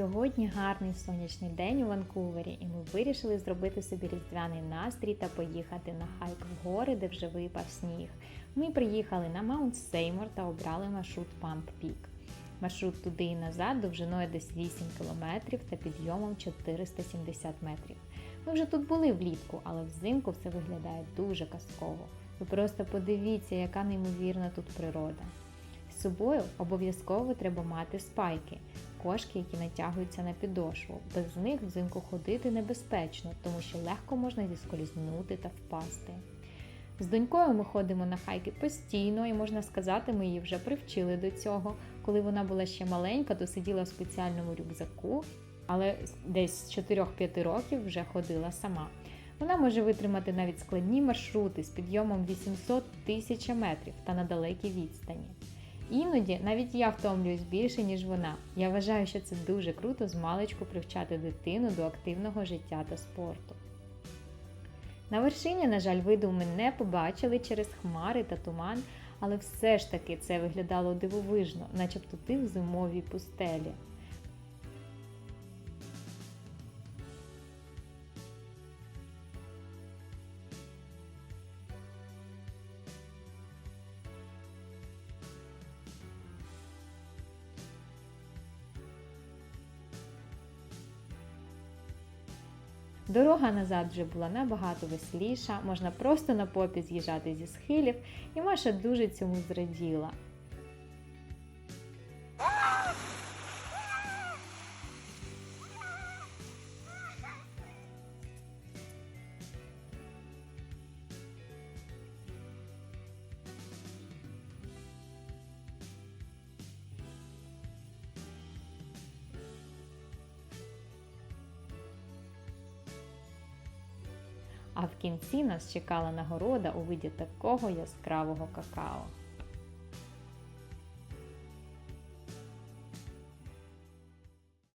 Сьогодні гарний сонячний день у Ванкувері, і ми вирішили зробити собі різдвяний настрій та поїхати на хайк в гори, де вже випав сніг. Ми приїхали на Маунт Сеймор та обрали маршрут Pump Peak. Маршрут туди і назад довжиною десь 8 кілометрів та підйомом 470 метрів. Ми вже тут були влітку, але взимку все виглядає дуже казково. Ви просто подивіться, яка неймовірна тут природа. З собою обов'язково треба мати спайки, кошки, які натягуються на підошву. Без них взимку ходити небезпечно, тому що легко можна зіскользнути та впасти. З донькою ми ходимо на хайки постійно, і можна сказати, ми її вже привчили до цього. Коли вона була ще маленька, то сиділа в спеціальному рюкзаку, але десь з 4-5 років вже ходила сама. Вона може витримати навіть складні маршрути з підйомом 800 тисяч метрів та на далекій відстані. Іноді навіть я втомлююсь більше, ніж вона. Я вважаю, що це дуже круто з маличку привчати дитину до активного життя та спорту. На вершині, на жаль, виду ми не побачили через хмари та туман, але все ж таки це виглядало дивовижно, начебто ти в зимовій пустелі. Дорога назад вже була набагато веселіша, можна просто на попі з'їжджати зі схилів, і Маша дуже цьому зраділа. А в кінці нас чекала нагорода у виді такого яскравого какао.